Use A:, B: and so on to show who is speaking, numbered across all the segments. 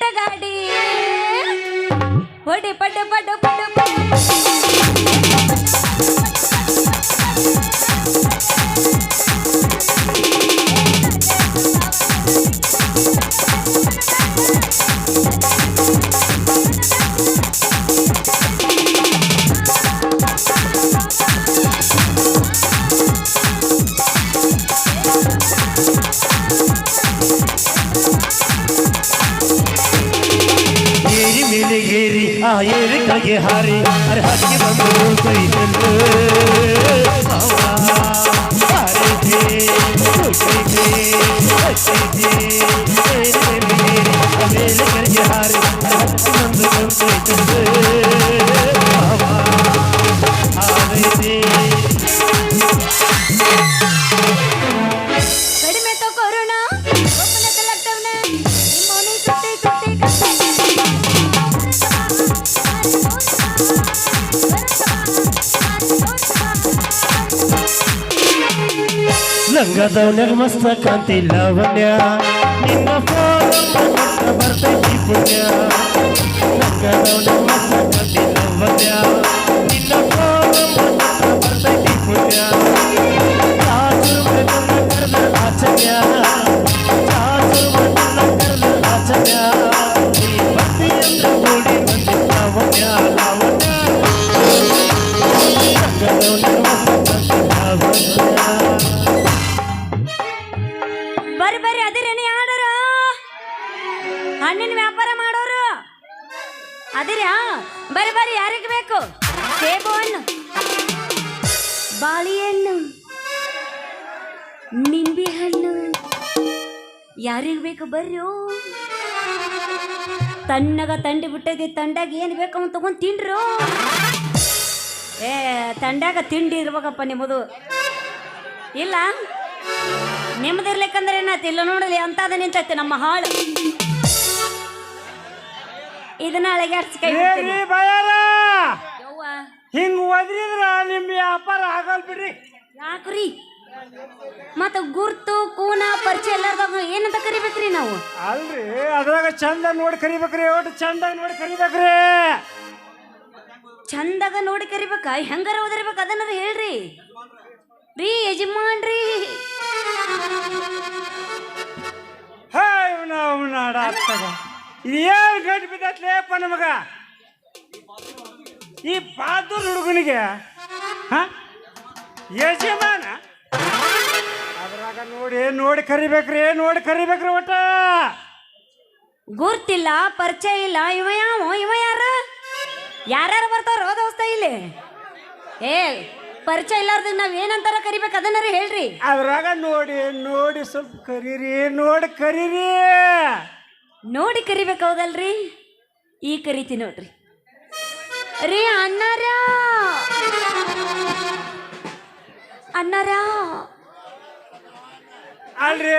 A: ಬಿಟ್ಟ ಗಾಡಿ ಹೊಡಿ ಪಡ್ಡು ಪಡ್ಡು ಪಡ್ಡು ಪಡ್ಡು
B: ಏರಿ ಕೆಳಗೆ ಹಾರಿ ಅರೆ ಹಕ್ಕಿ ಲಂಗದವನ್ಯಾಗ ಮಸ್ತ ಕಾಂತಿ ಲಾವಣ್ಯ ನಿನ್ನ ಫೋನ್ ಬರ್ತೈತಿ ಪುಣ್ಯ ಲಂಗದವನ್ಯಾಗ ಮಸ್ತ ಕಾಂತಿ ಲಾವಣ್ಯ ನಿನ್ನ ಫೋನ್ ಬರ್ತೈತಿ ಪುಣ್ಯ ಚಾಚುರು ಮಗನ ಕರ್ದ ಆಚರ್ಯ ಚಾಚುರು ಮಗನ ಕರ್ದ ಆಚರ್ಯ ನೀ ಭಕ್ತಿ ಅಂದ್ರೆ ಓಡಿ ಬಂದಿ ಲಾವಣ್ಯ ಲಾವಣ್ಯ ಲಂಗದವನ್ಯಾಗ
A: ಅದಿರ್ಯಾ ಬರಿ ಬರಿ ಯಾರಿಗೆ ಬೇಕು? ಸೇಬು ಹಣ್ಣು ಬಾಳೆಹಣ್ಣು. ನಿಂಬೆ ಹಣ್ಣು ಯಾರಿಗೆ ಬೇಕು ಬರ್ರಿ ತಣ್ಣಗ ತಂಡಿ ಬಿಟ್ಟೈತಿ ತಂಡಾಗ ಏನು ಬೇಕು ಅವನು ತಗೊಂಡ್ ತಿನ್ರು? ಏ, ತಂಡಾಗ ತಿಂಡಿ ಇರ್ಬೇಕಪ್ಪ ನಿಮ್ಮದು. ಇಲ್ಲ? ನಿಮ್ದಿರ್ಲಿಕ್ಕಂದ್ರೆ ಏನಾಯ್ತು? ಇಲ್ಲ ನೋಡಲಿ ಅಂತದ ನಿಂತೈತಿ ನಮ್ಮ ಹಾಳು. ಇದನ್ನ ಅಳಗ್ಯಾಡ್ಸಿ ಕೈ ಬಿಡ್ತೀನಿ.
C: ಏರಿ ಬಯಾರ
A: ಯವ್ವ,
C: ಹಿಂಗ್ ಒದ್ರಿದ್ರ ನಿಮ್ ವ್ಯಾಪಾರ ಆಗಲ್ ಬಿಡ್ರಿ.
A: ಯಾಕ್ರಿ? ಮತ್ತ ಗುರ್ತು ಕೂನ ಪರಿಚಯ ಎಲ್ಲಾರ್ದಾಗ ಏನಂತ ಕರಿಬೇಕ್ರಿ ನಾವು?
C: ಅಲ್ರಿ ಅದ್ರಾಗ ಚಂದ ನೋಡಿ ಕರಿಬೇಕ್ರಿ ಒಟ್ಟು ಚಂದ ನೋಡಿ ಕರಿಬೇಕ್ರಿ.
A: ಚಂದಾಗ ನೋಡಿ ಕರಿಬೇಕಾ? ಹೆಂಗಾರ ಓದಿರ್ಬೇಕು ಅದನ್ನ ಹೇಳ್ರಿ. ರೀ ಯಜಮಾನ್ರಿ.
C: ಹೇ ಇವ್ನ ಅವ್ನ ಆಡ ಆಗ್ತದ ಏನ್ ಗಂಟು ಬಿದ್ದತ್ಲೇಪ್ಪ ನಮಗ ಈ ಬಹಾದೂರ್ ಹುಡುಗನಿಗೆ ಹ? ಯಜಮಾನ? ಅದ್ರಾಗ ನೋಡಿ ನೋಡಿ ಕರಿಬೇಕ್ರಿ ನೋಡಿ ಕರಿಬೇಕ್ರಿ ಒಟ್ಟ.
A: ಗುರ್ತಿಲ್ಲ ಪರಿಚಯ ಇಲ್ಲ. ಇವ ಯಾವ ಇವ ಯಾರ? ಯಾರ್ಯಾರು ಬರ್ತಾರ ದೋಸ್ತ ಇಲ್ಲಿ. ಏ ಪರಿಚಯ ಇಲ್ಲಾರ್ದ ನಾವ್ ಏನಂತಾರ ಕರಿಬೇಕು ಅದನ್ನಾರ ಹೇಳ್ರಿ.
C: ಅದ್ರಾಗ ನೋಡಿ ನೋಡಿ ಸ್ವಲ್ಪ ಕರೀರಿ ನೋಡಿ ಕರೀರಿ.
A: ನೋಡಿ ಕರಿಬೇಕು ಹೌದಲ್ರಿ ಈ ಕರಿತಿ ನೋಡ್ರಿ. ರೀ ಅಣ್ಣಾರ! ಅಣ್ಣಾರ!
C: ಅಲ್ರಿ?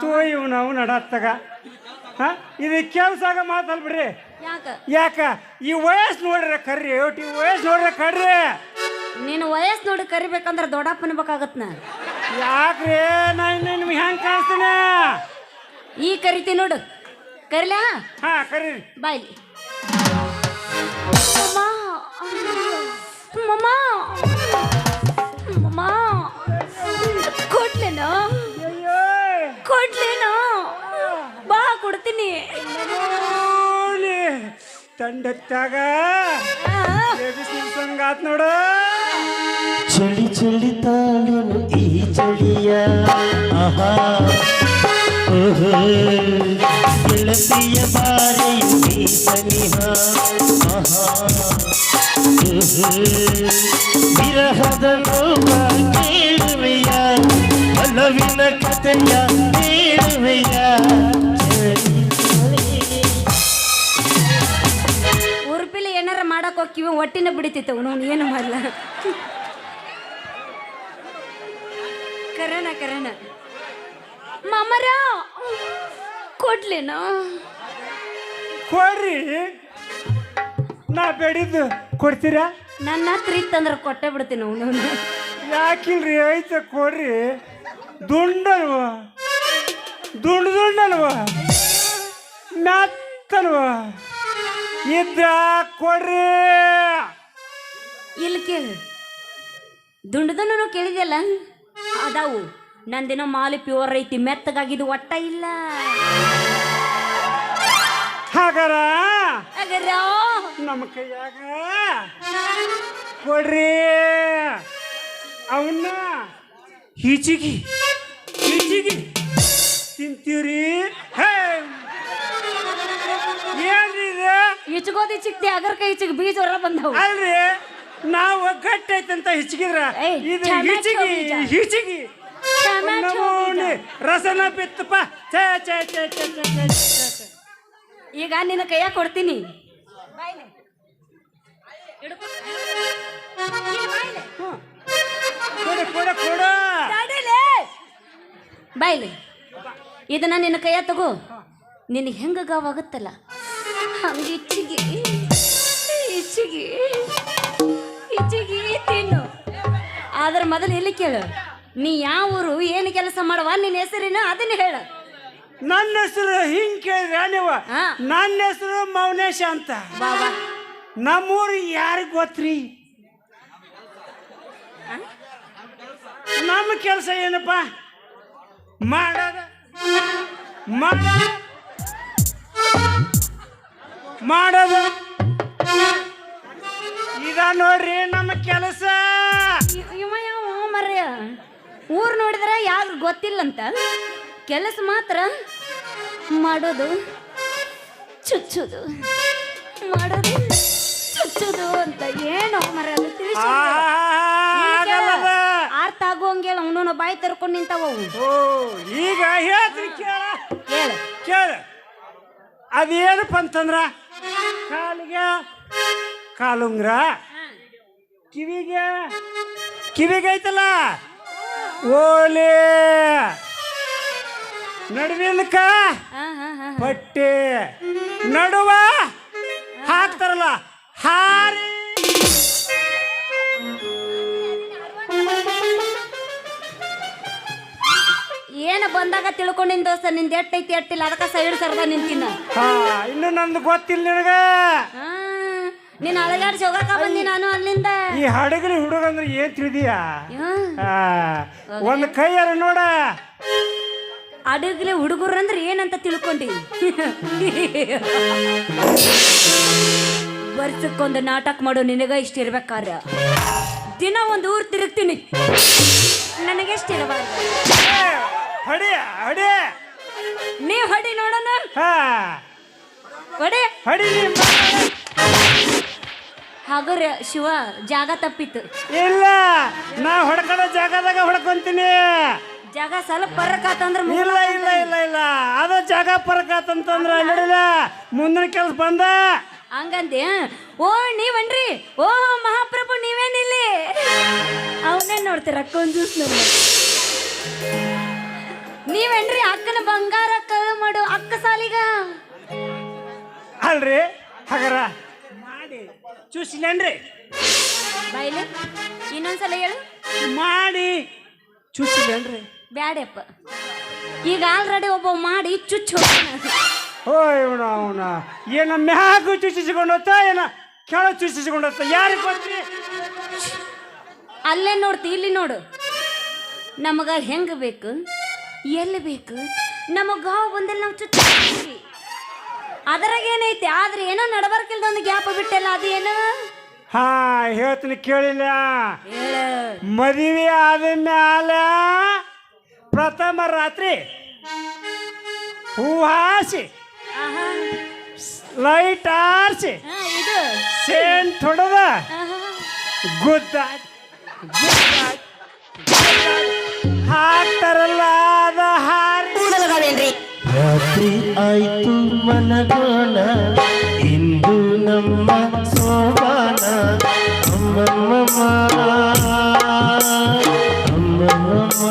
C: ತೂ ಇವ್ ನಾವು ನಡತ್ತಾಗ. ಹಾ? ಇದು ಕೆಲ್ಸಾಗ ಮಾತಲ್ ಬಿಡ್ರಿ.
A: ಯಾಕ?
C: ಯಾಕ? ಈ ವಯಸ್ಸು ನೋಡ್ರಿ ಕರ್ರಿ. ಒಟ್ಟು ಈ ವಯಸ್ಸು ನೋಡ್ರಿ ಕರ್ರಿ.
A: ನೀನು ವಯಸ್ಸು ನೋಡಿ ಕರಿಬೇಕಂದ್ರೆ ದೊಡ್ಡಪ್ಪನ ಬೇಕಾಗತ್ತ ನಾ
C: ಯಾಕ್ರಿ ನಾನು ನಿಮ್ಗೆ ಹೆಂಗೆ ಕಾಣಿಸ್ತೀನಿ?
A: ಈ ಕರಿತಿ ನೋಡು. ಕರಿಲ
C: ಹಾ ಕರಿ
A: ಬಾಯ್ ಮಮ್ಮ. ಮಮ್ಮ. ಕೊಡ್ಲೇನೋ?
C: ಅಯ್ಯೋ
A: ಕೊಡ್ಲೇನೋ? ಬಾ ಕೊಡ್ತೀನಿ.
C: ತಂಡತ್ತಾಗ. ಸಂಗಾತ್ ನೋಡು.
B: ಚಳಿ ಚಳಿ ತಾಳು ಈ ಚಳಿಯ. ಆಹಾ. ಓಹೋ ಗೆಳತಿಯ ಬಾರೆಯು ಈ ಸನಿಹ ಆಹಾ ಓಹೋ ವಿರಹದ ನೋವ ಕೇಳುವೆಯ ಒಲವಿನ ಕಥೆಯ ಕೇಳುವೆಯ ಚಳಿ ಚಳಿ
A: ಉರುಪಿಲಿ ಏನಾರ ಮಾಡಕ್ ಹೋಗಿವಿ ಹೊಟ್ಟಿನ ಬಿಡಿತಿತ್ತು ಅವನು ಏನು ಮಾಡಲ್ಲ ಕರಣ ಕರಣ ಮಾಮರ! ಕೊಡ್ಲೇನಾ?
C: ಕೊಡ್ರಿ. ನಾ ಬೇಡಿದ್ದು ಕೊಡ್ತೀರಾ?
A: ನನ್ನ ಹತ್ರ ಇತ್ತಂದ್ರೆ ಕೊಟ್ಟೆ ಬಿಡ್ತೀನಿ ಅವನು.
C: ಯಾಕಿಲ್ರಿ? ಐತೆ ಕೊಡ್ರಿ. ದುಂಡಲ್ವ? ದುಂಡು ದುಂಡಲ್ವ? ಮ್ಯಾತ್ತಲ್ವ? ಇದ್ರ ಕೊಡ್ರಿ.
A: ಇಲ್ಲಿ ಕೇಳು. ದುಂಡದನ್ನು ಕೇಳಿದೆಯಲ್ಲ? ಅದಾವು. ನಂದಿನ ಮಾಲಿ ಪ್ಯೂರ್ ಐತಿ ಮೆತ್ತಗಾಗಿದ್ದು ಒಟ್ಟ ಇಲ್ಲ.
C: ಹಾಗಾರ?
A: ಅಗರ
C: ನಮ್ಮ ಕೈಯಾಗ? ಕೊಡ್ರಿ. ಅವನ್ನ ಹಿಚಿಗಿ ಹಿಚಿಗಿ ತಿಂತೀವ್ರಿ. ಹೇ! ಏನ್ರಿ ಇದು?
A: ಇಚ್ಕೋದಿ ಚಿಕ್ತಿ ಅಗರ್ ಕೈ ಚಿಕ್ ಬೀಜ ಹೊರ ಬಂದವು.
C: ಅಲ್ರಿ ನಾವು ಗಟ್ಟಿ ಐತಂತ ಹಿಚ್ಕಿದ್ರ
A: ಏಯ್,
C: ಇದು ಹಿಚಿಗಿ
A: ಬೀಜ.
C: ಹಿಚಿಗಿ. ರಸನ ಬಿತ್ತಪ್ಪ ಛೇ ಛೇ ಛೇ ಛೇ ಛೇ
A: ಈಗ ನಿನ್ನ ಕೈಯ ಕೊಡ್ತೀನಿ. ಬಾಯ್ಲೆ. ಹಿಡ್ಕೊ. ಇಲ್ಲಿ ಬಾಯ್ಲೆ. ಇದನ್ನ ನಿನ್ನ ಕೈಯ ತಗೋ. ನಿನ್ನ ಹೆಂಗ ಗಾವಾಗುತ್ತಲ್ಲ ಹಂಗೆ ಇಚ್ಚಿಗೆ ಇಚ್ಚಿಗೆ ಇಚ್ಚಿಗೆ ತಿನ್ನು. ಆದ್ರ ಮೊದಲು ಇಲ್ಲಿ ಕೇಳು? ನೀ ಯಾವ ಊರು ಏನು ಕೆಲಸ ಮಾಡುವ ನಿನ್ನ ಹೆಸರಿನ ಅದನ್ನ ಹೇಳು.
C: ನನ್ನ ಹೆಸರು ಹಿಂಗ್ ಕೇಳಿದ್ರ ನೀವು
A: ಹಾ.
C: ನನ್ನ ಹೆಸರು ಮೌನೇಶ ಅಂತ.
A: ಬಾಬಾ
C: ನಮ್ಮೂರು ಯಾರಿಗೆ ಗೊತ್ತ್ರಿ? ನಮ್ಮ ಕೆಲಸ ಏನಪ್ಪ? ಮಾಡೋದ ಮಾಡೋದ ಮಾಡೋದು. ಇದ ನೋಡ್ರಿ ನಮ್ಮ ಕೆಲಸ.
A: ಇವ ಯಾವ ಮರ್ಯ? ಊರ್ ನೋಡಿದ್ರೆ ಯಾರು ಗೊತ್ತಿಲ್ಲಂತ ಕೆಲಸ ಮಾತ್ರ ಮಾಡೋದು ಚುಚ್ಚುದು ಮಾಡೋದು ಚುಚ್ಚುದು ಅಂತ ಏನು ಮರ ಅರ್ಥ ಆಗುವಂಗಿಲ್ಲ ಅವನು ಬಾಯಿ ತರ್ಕೊಂಡು ನಿಂತಾವ
C: ಈಗ ಹೇಳ್ತೀನಿ ಕೇಳ
A: ಕೇಳು
C: ಕೇಳ ಅದೇನಪ್ಪ ಅಂತಂದ್ರ ಕಾಲಿಗೆ ಕಾಲುಂಗ್ರ ಕಿವಿಗೆ ಕಿವಿಗೆ ಐತಲ್ಲ ಓಲೆ. ನಡುವಿನಕ ಪಟ್ಟಿ. ನಡುವ? ಹಾಕ್ತಾರಲ್ಲ. ಹಾರಿ.
A: ಏನು ಬಂದಾಗ ತಿಳ್ಕೊಂಡಿನ ದೋಸ್ತ ನಿಂದ ಎಟ್ಟೈತಿ ಎಟ್ಟಿಲ್ಲ ಅದಕ್ಕೆ ಸೈಡ್ ಸರ್ದ ನಿಂತಿನ.
C: ಹಾ ಇನ್ನು ನಂದು ಗೊತ್ತಿಲ್ಲ ನಿನಗ.
A: ಅಳಗಾಡ್ಸಿ ಹೋಗಕ ಬಂದಿ ನಾನು ಅಲ್ಲಿಂದ.
C: ಈ ಹಡಗಲಿ ಹುಡುಗ ಅಂದ್ರೆ ಏನ್ ತಿಳಿದೀಯಾ? ಒಂದ್ ಕೈಯಾರ ನೋಡ.
A: ಅಡಗಲಿ ಹುಡುಗರು ಅಂದ್ರೆ ಏನಂತ ತಿಳ್ಕೊಂಡಿ. ವರ್ಷಕ್ಕೊಂದು ನಾಟಕ ಮಾಡೋ ನಿನಗ ಇಷ್ಟ ಇರ್ಬೇಕಾರ ದಿನ ಒಂದು ಊರು ತಿರುಗ್ತೀನಿ. ನನಗೆ ಇಷ್ಟ ಇರಬಾರ್ದು.
C: ಹಡಿ ಹಡಿ.
A: ನೀವ್ ಹೊಡಿ ನೋಡೋಣ.
C: ಹಾ.
A: ಹಡಿ.
C: ಹಡಿ ಮಾ-
A: ಶಿವ ಜಾಗ ತಪ್ಪಿತ್ತು.
C: ಇಲ್ಲ ನಾ ಹೊಡ್ಕೊಳ್ಳೋ ಜಾಗದಾಗ ಹೊಡ್ಕೊಂತೀನಿ.
A: ಜಾಗ ಸ್ವಲ್ಪ ಪರಕಾತಂದ್ರ
C: ಇಲ್ಲ ಇಲ್ಲ ಇಲ್ಲ ಇಲ್ಲ. ಅದು ಜಾಗ ಪರಕಾತಂತಂದ್ರ ನಡಿಲ್ಲ ಮುಂದಿನ ಕೆಲಸ ಬಂದ.
A: ಹಂಗಂದೆ ಓ ನೀವನ್ರಿ? ಓ ಮಹಾಪ್ರಭು ನೀವೇನಿಲ್ಲ? ಅವನೇ ನೋಡ್ತೀರ ಕಂಜೂಸ್ ನನ್ನ ನೀವೇನ್ರಿ ಅಕ್ಕನ ಬಂಗಾರ ಕಳು ಮಾಡು ಅಕ್ಕ ಸಾಲಿಗ?
C: ಅಲ್ರಿ ಹಾಗಾರ. ಚೂಸಿಲೇನ್ರಿ
A: ಬೈಲಿ ಇನ್ನೊಂದ್ಸಲ ಹೇಳು.
C: ಮಾಡಿ. ಚೂಸಿನೇನ್ರಿ
A: ಬ್ಯಾಡಪ್ಪ. ಈಗ ಆಲ್ರೆಡಿ ಒಬ್ಬ ಮಾಡಿ ಚುಚ್ಚು.
C: ಓ ಇವನ ಅವನ. ಏನ ಮ್ಯಾಗು ಚುಚ್ಚಿಸಿಕೊಂಡು ಹೋಗ್ತಾ ಏನ ಕೆಳ ಚುಚ್ಚಿಸಿಕೊಂಡು ಹೋಗ್ತಾ ಯಾರಿಗೆ ಗೊತ್ತ್ರಿ
A: ಅಲ್ಲೇ ನೋಡ್ತಿ ಇಲ್ಲಿ ನೋಡು. ನಮಗ ಹೆಂಗ ಬೇಕು? ಎಲ್ಲಿ ಬೇಕು? ನಮಗ ಗಾವ್ ಬಂದಲ್ಲಿ ನಾವು ಚುಚ್ಚಿಸ್ತೀವಿ ಅದರಾಗ ಏನೈತಿ ಆದ್ರೆ ಏನೋ ನಡಬರ್ಕಿಲ್ದ ಒಂದು ಗ್ಯಾಪ್ ಬಿಟ್ಟಲ್ಲ ಅದೇನು
C: ಹಾ ಹೇಳ್ತೀನಿ ಕೇಳಿಲ್ಲ. ಮದುವೆ ಆದ ಮ್ಯಾಲ ಪ್ರಥಮ ರಾತ್ರಿ ಹೂ ಹಾಸಿ ಲೈಟ್ ಆರ್ಸಿ
A: ಸೇನ್ ಇದು.
C: ಸೇನ್
A: ಆಹಾ.
C: ಗುದ್ದ ಹಾಕ್ತಾರಲ್ಲ. ಅದ
B: ರಾತ್ರಿ ಆಯ್ತು ಮನಗೋಣ ಇಂದು ನಮ್ಮ ಸೋಮಾನ ಅಮ್ಮಮ್ಮ ಅಮ್ಮಮ್ಮ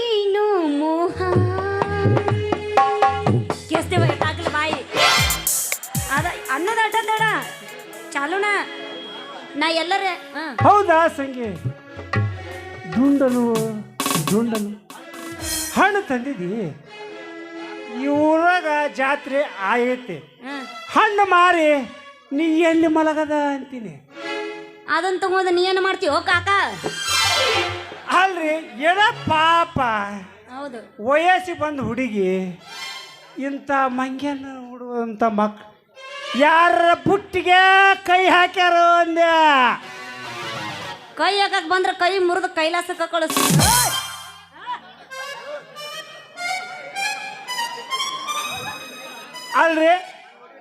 A: ಏನು ಮೋಹ. ಬಾಯಿ? ಅದ ಅನ್ನದ ಅಡ್ಡ ಚಾಲುನ ನಾ ಎಲ್ಲರ
C: ಹೌದಾ ಸಂಗಿ? ದುಂಡನು ದುಂಡನು. ಹಣ್ಣು ತಂದಿದಿ? ಈ ಊರಾಗ ಜಾತ್ರೆ ಆಯೈತಿ.
A: ಹ್ಮ್
C: ಹಣ್ಣು ಮಾರಿ ನೀ ಎಲ್ಲಿ ಮಲಗದ ಅಂತೀನಿ?
A: ಅದನ್ನ ತಗೊಂಡು ನೀ ಏನು ಮಾಡ್ತೀವೋ ಕಾಕ.
C: ಅಲ್ರಿ ಎಡ ಪಾಪ.
A: ಹೌದು.
C: ವಯಸ್ಸಿಗೆ ಬಂದ ಹುಡುಗಿ ಇಂಥ ಮಂಗ್ಯನ ಹುಡುಗಂಥ ಮಕ್ ಯಾರ ಬುಟ್ಟಿಗೆ ಕೈ ಹಾಕ್ಯಾರ ಅಂದೆ?
A: ಕೈ ಹಾಕಕ್ ಬಂದ್ರೆ ಕೈ ಮುರಿದು ಕೈಲಾಸಕ್ಕೆ ಕಳಿಸ್
C: ಅಲ್ರಿ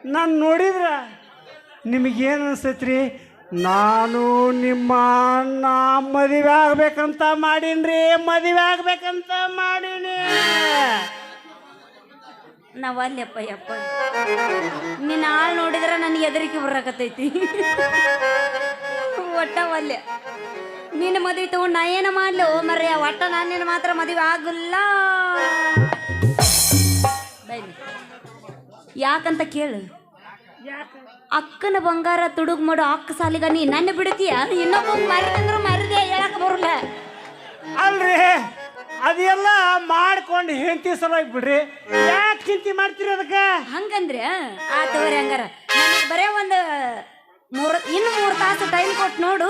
C: ನಾನು ನೋಡಿದ್ರ ನಿಮಗೇನು ಅನಿಸ್ತೈತ್ರಿ ನಾನು ನಿಮ್ಮ ಅಣ್ಣ ಮದುವೆ ಆಗ್ಬೇಕಂತ ಮಾಡೀನ್ರಿ ಮದುವೆ ಆಗ್ಬೇಕಂತ ಮಾಡೀನಿ.
A: ನಾವ್ ಯಪ್ಪ ನಿನ್ನ ಆಳ್ ನೋಡಿದ್ರೆ ನನಗೆ ಎದರಿಕೆ ಬರಕತ್ತೈತಿ. ಒಟ್ಟ ಒಲ್ಲೆ. ನಿನ್ನ ಮದುವೆ ತಗೊಂಡು ನಾ ಏನ ಮಾಡ್ಲು? ಮರ್ಯ ಒಟ್ಟ ನಾನು ನಿನ್ನ ಮಾತ್ರ ಮದುವೆ ಆಗಲ್ಲ. ಯಾಕಂತ ಕೇಳು. ಅಕ್ಕನ ಬಂಗಾರ ತುಡುಗ್ ಮಾಡು ಅಕ್ಕ ಸಾಲಿಗ ನೀ. ನನ್ನ ಬಿಡ್ತೀಯ? ಇನ್ನೊಬ್ಬ ಮರದಂದ್ರು ಮರದೇ ಹೇಳಕ್ ಬರಲ್ಲ.
C: ಅಲ್ರಿ. ಅದೆಲ್ಲ ಮಾಡ್ಕೊಂಡು ಹೆಂಡತಿ ಸಲುವಾಗಿ ಬಿಡ್ರಿ. ಯಾಕೆ ಚಿಂತೆ ಮಾಡ್ತೀರಿ ಅದಕ್ಕೆ?
A: ಹಂಗಂದ್ರೆ ಆ ತಗೋರಿ ಹಂಗಾರ ನನಗೆ ಬರೇ ಒಂದು ಮೂರು ಇನ್ನು ಮೂರು ತಾಸು ಟೈಮ್ ಕೊಟ್ಟು ನೋಡು.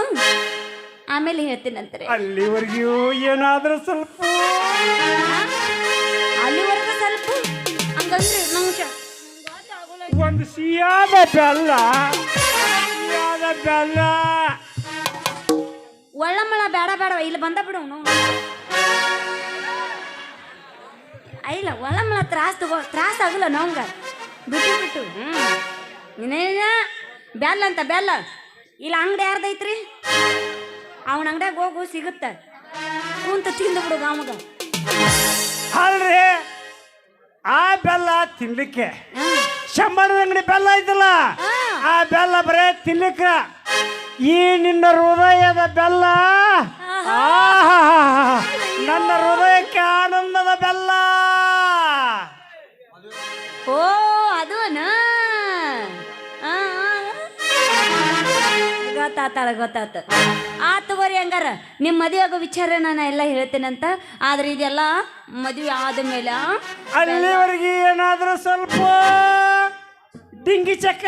A: ಆಮೇಲೆ ಹೇಳ್ತೀನಂತಾರೆ
C: ಅಲ್ಲಿವರೆಗೂ ಏನಾದರೂ ಸ್ವಲ್ಪ.
A: ಅಲ್ಲಿವರೆಗೂ ಸ್ವಲ್ಪ. ಹಂಗಂದ್ರೆ ನಂಗೆ
C: ಒಂದು ಸಿಯಾದ ಬೆಲ್ಲ. ಸಿಹಿಯಾದ ಬೆಲ್ಲ.
A: ಒಳ್ಳಮಳ ಬೇಡ ಬೇಡ ಇಲ್ಲಿ ಬಂದ ಬಿಡು ಅವ್ನು. ಇಲ್ಲ ಮಲ ತ್ರಾಸ್ ತಗೋ ತ್ರಾಸ ಆಗಲ್ಲ ನಮ್ಗೆ. ಬಿಟ್ಟು ಬಿಟ್ಟು ಹ್ಞೂ ಇನ್ನೇನ ಬೆಲ್ಲ ಅಂತ ಬೆಲ್ಲ ಇಲ್ಲ ಅಂಗಡಿ ಯಾರ್ದೈತ್ರಿ ಅವನ ಅಂಗಡ್ಯಾಗ ಹೋಗು ಸಿಗುತ್ತೆ. ಕುಂತು ತಿಂದು ಬಿಡು ಅವಾಗ
C: ಅಲ್ರಿ ಆ ಬೆಲ್ಲ ತಿನ್ಲಿಕ್ಕೆ. ಶಂಬರದ ಅಂಗಡಿ ಬೆಲ್ಲ ಐತಲ್ಲ? ಆ ಬೆಲ್ಲ ಬರೇ ತಿನ್ಲಿಕ್ಕ. ಈ ನಿನ್ನ ಹೃದಯದ ಬೆಲ್ಲ. ಆಹಾ. ನನ್ನ ಹೃದಯಕ್ಕೆ
A: ಗೊತ್ತಾತಾಳ ಗೊತ್ತಾತ. ಆ ತಗೋರಿ ಹಂಗಾರ ನಿಮ್ಮ ಮದುವೆ ಆಗೋ ವಿಚಾರ ನಾನು ಎಲ್ಲ ಹೇಳ್ತೇನಂತ, ಆದ್ರೆ ಇದೆಲ್ಲ ಮದುವೆ ಆದಮೇಲೆ
C: ಅಲ್ಲಿವರೆಗೆ ಏನಾದರೂ ಸ್ವಲ್ಪ ಡಿಂಗಿ ಚಕ್ಕ